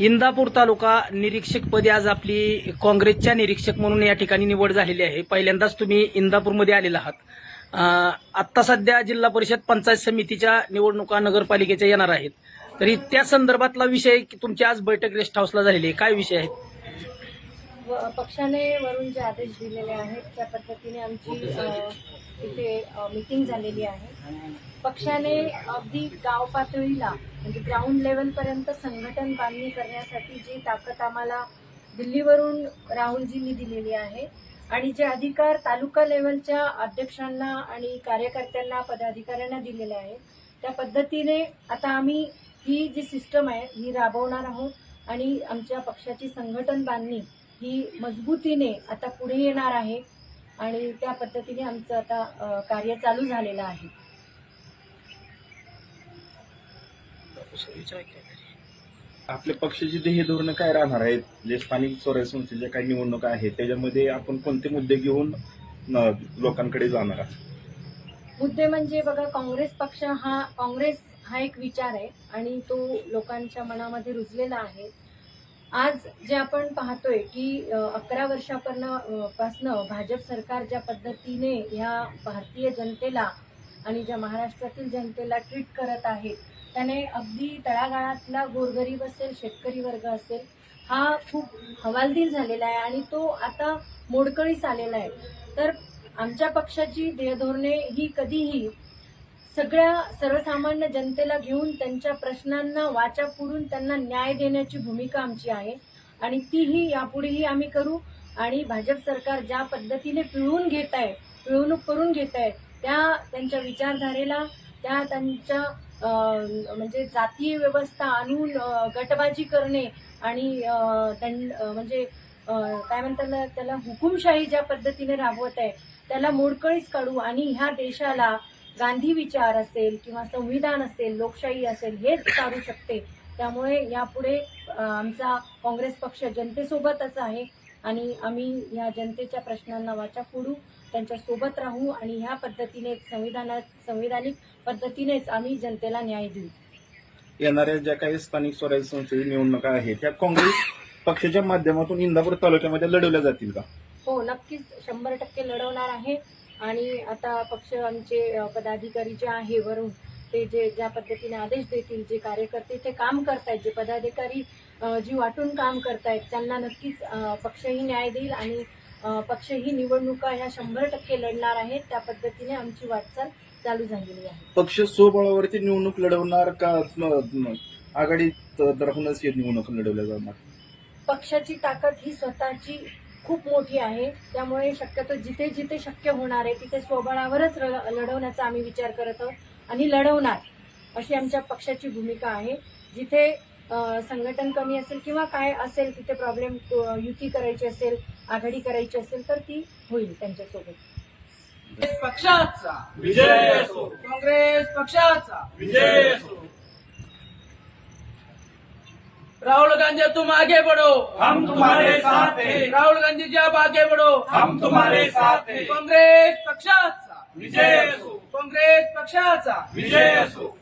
इंदापूर तालुका निरीक्षकपदी आज आपली काँग्रेसच्या निरीक्षक म्हणून या ठिकाणी निवड झालेली आहे. पहिल्यांदाच तुम्ही इंदापूरमध्ये आलेला आहात. आत्ता सध्या जिल्हा परिषद पंचायत समितीच्या निवडणुका नगरपालिकेच्या येणार आहेत. तरी त्या संदर्भातला विषय की तुमची आज बैठक रेस्ट हाऊसला झालेली आहे. काय विषय आहेत? पक्षाने वरून जे आदेश दिलेले आहेत त्या पद्धतीने आमची इथे मीटिंग झालेली आहे. पक्षाने अगदी गाव पातळीला म्हणजे ग्राउंड लेवलपर्यंत संघटन बांधणी करण्यासाठी जी ताकद आम्हाला दिल्लीवरून राहुलजींनी दिलेली आहे आणि जे अधिकार तालुका लेवलच्या अध्यक्षांना आणि कार्यकर्त्यांना पदाधिकाऱ्यांना दिलेले आहेत त्या पद्धतीने आता आम्ही ही जी सिस्टम आहे ही राबवणार आहोत आणि आमच्या पक्षाची संघटन बांधणी ही मजबूतीने आता पुढे येणार आहे आणि त्या पद्धतीने आमचं आता कार्य चालू झालेलं आहे. आपल्या पक्षाची ध्येय धोरणं काय राहणार आहेत? जे स्थानिक स्वराज्य संस्थेच्या काही निवडणुका आहेत त्याच्यामध्ये आपण कोणते मुद्दे घेऊन लोकांकडे जाणार आहात? मुद्दे म्हणजे बघा काँग्रेस पक्ष हा काँग्रेस हा एक विचार आहे आणि तो लोकांच्या मनामध्ये रुजलेला आहे. आज जे आपण पाहतोय की अकरा वर्षापर्यंत पासनं भाजप सरकार ज्या पद्धतीने ह्या भारतीय जनतेला आणि ज्या महाराष्ट्रातील जनतेला ट्रीट करत आहे त्याने अगदी तळागाळातला गोरगरीब असेल शेतकरी वर्ग असेल हा खूप हवालदिल झालेला आहे आणि तो आता मोडकळीस आलेला आहे. तर आमच्या पक्षाची ध्येयधोरणे ही कधीही सगळ्या सर्वसामान्य जनतेला घेऊन त्यांच्या प्रश्नांना वाचा पुरून त्यांना न्याय देण्याची भूमिका आमची आहे. आणि तीही यापुढेही आम्ही करू. आणि भाजप सरकार ज्या पद्धतीने पिळवून घेत आहे पिळवणूक करून घेत आहे त्या त्यांच्या विचारधारेला त्या त्यांच्या म्हणजे जातीय व्यवस्था आणून गटबाजी करणे आणि त्यां- म्हणजे काय म्हणतात ना, त्याला हुकुमशाही ज्या पद्धतीने राबवत आहे त्याला मोडकळीस काढू आणि ह्या देशाला गांधी विचार असेल किंवा संविधान असेल लोकशाही असेल हेच चालू शकते. त्यामुळे यापुढे आमचा काँग्रेस पक्ष जनतेसोबतच आहे आणि आम्ही या जनतेच्या प्रश्नांना वाचा फोडू त्यांच्यासोबत राहू आणि ह्या पद्धतीने संविधानात संविधानिक पद्धतीनेच आम्ही जनतेला न्याय देऊ. येणाऱ्या ज्या काही स्थानिक स्वराज्य संस्थेची निवडणुका आहेत त्या काँग्रेस पक्षाच्या माध्यमातून इंदापूर तालुक्यामध्ये लढवल्या जातील का? हो नक्कीच शंभर टक्के लढवणार आहे. आणि आता पक्ष आमचे पदाधिकारी जे आहे वरून ते जे ज्या पद्धतीने आदेश देतील जे कार्यकर्ते ते काम करतायत जे पदाधिकारी जी वाटून काम करतायत त्यांना नक्कीच पक्षही न्याय देईल आणि पक्ष ही निवडणुका ह्या शंभर टक्के लढणार आहेत. त्या पद्धतीने आमची वाटचाल चालू झालेली आहे. पक्ष स्वबळावरती निवडणूक लढवणार का? राहूनच ही निवडणूक लढवल्या जाणार? पक्षाची ताकद ही स्वतःची खूप मोठी आहे. त्यामुळे शक्यतो जिथे जिथे शक्य होणार आहे तिथे स्वबळावरच लढवण्याचा आम्ही विचार करत आहोत आणि लढवणार अशी आमच्या पक्षाची भूमिका आहे. जिथे संघटन कमी असेल किंवा काय असेल तिथे प्रॉब्लेम युती करायची असेल आघाडी करायची असेल तर ती होईल त्यांच्यासोबत. पक्षाचा. विजय असो. काँग्रेस पक्षाचा. विजय असो. राहुल गांधी तुम आगे बढ़ो। हम तुम्हारे साथ हैं। राहुल गांधी जी आप आगे बढ़ो। हम तुम्हारे साथ हैं। काँग्रेस पक्षाचा। विजय असो काँग्रेस पक्षाचा। विजय असो